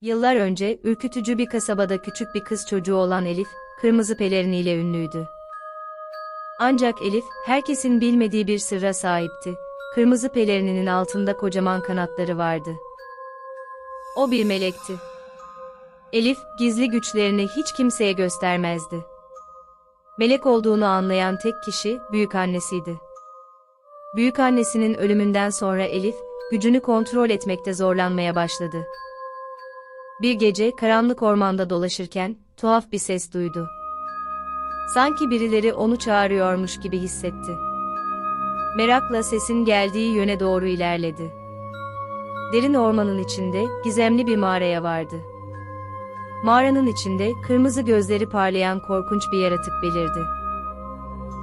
Yıllar önce ürkütücü bir kasabada küçük bir kız çocuğu olan Elif, kırmızı peleriniyle ünlüydü. Ancak Elif, herkesin bilmediği bir sırra sahipti. Kırmızı pelerininin altında kocaman kanatları vardı. O bir melekti. Elif, gizli güçlerini hiç kimseye göstermezdi. Melek olduğunu anlayan tek kişi, büyükannesiydi. Büyükannesinin ölümünden sonra Elif, gücünü kontrol etmekte zorlanmaya başladı. Bir gece karanlık ormanda dolaşırken tuhaf bir ses duydu. Sanki birileri onu çağırıyormuş gibi hissetti. Merakla sesin geldiği yöne doğru ilerledi. Derin ormanın içinde gizemli bir mağaraya vardı. Mağaranın içinde kırmızı gözleri parlayan korkunç bir yaratık belirdi.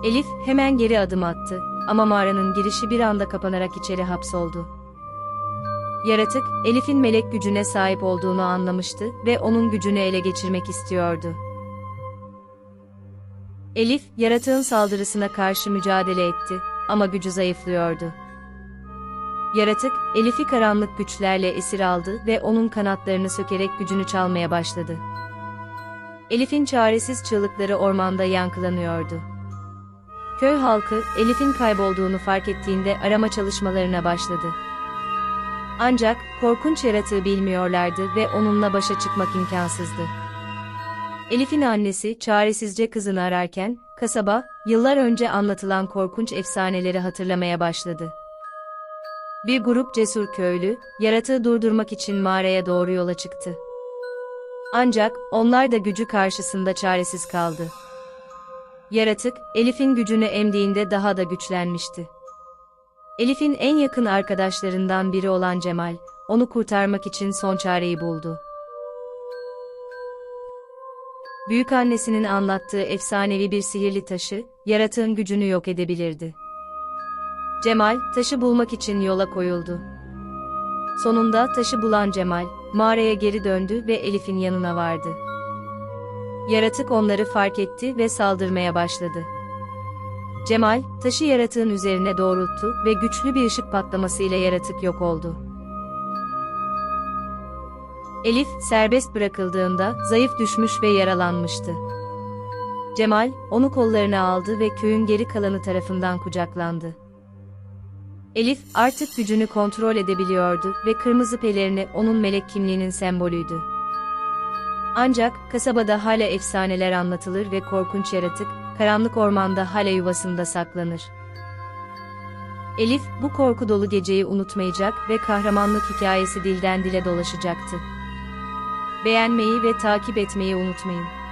Elif hemen geri adım attı ama mağaranın girişi bir anda kapanarak içeri hapsoldu. Yaratık, Elif'in melek gücüne sahip olduğunu anlamıştı ve onun gücünü ele geçirmek istiyordu. Elif, yaratığın saldırısına karşı mücadele etti ama gücü zayıflıyordu. Yaratık, Elif'i karanlık güçlerle esir aldı ve onun kanatlarını sökerek gücünü çalmaya başladı. Elif'in çaresiz çığlıkları ormanda yankılanıyordu. Köy halkı, Elif'in kaybolduğunu fark ettiğinde arama çalışmalarına başladı. Ancak korkunç yaratığı bilmiyorlardı ve onunla başa çıkmak imkansızdı. Elif'in annesi çaresizce kızını ararken kasaba yıllar önce anlatılan korkunç efsaneleri hatırlamaya başladı. Bir grup cesur köylü yaratığı durdurmak için mağaraya doğru yola çıktı. Ancak onlar da gücü karşısında çaresiz kaldı. Yaratık Elif'in gücünü emdiğinde daha da güçlenmişti. Elif'in en yakın arkadaşlarından biri olan Cemal, onu kurtarmak için son çareyi buldu. Büyükannesinin anlattığı efsanevi bir sihirli taşı, yaratığın gücünü yok edebilirdi. Cemal, taşı bulmak için yola koyuldu. Sonunda taşı bulan Cemal, mağaraya geri döndü ve Elif'in yanına vardı. Yaratık onları fark etti ve saldırmaya başladı. Cemal, taşı yaratığın üzerine doğrulttu ve güçlü bir ışık patlamasıyla yaratık yok oldu. Elif, serbest bırakıldığında zayıf düşmüş ve yaralanmıştı. Cemal, onu kollarına aldı ve köyün geri kalanı tarafından kucaklandı. Elif, artık gücünü kontrol edebiliyordu ve kırmızı pelerini onun melek kimliğinin sembolüydü. Ancak, kasabada hala efsaneler anlatılır ve korkunç yaratık, karanlık ormanda hala yuvasında saklanır. Elif, bu korku dolu geceyi unutmayacak ve kahramanlık hikayesi dilden dile dolaşacaktı. Beğenmeyi ve takip etmeyi unutmayın.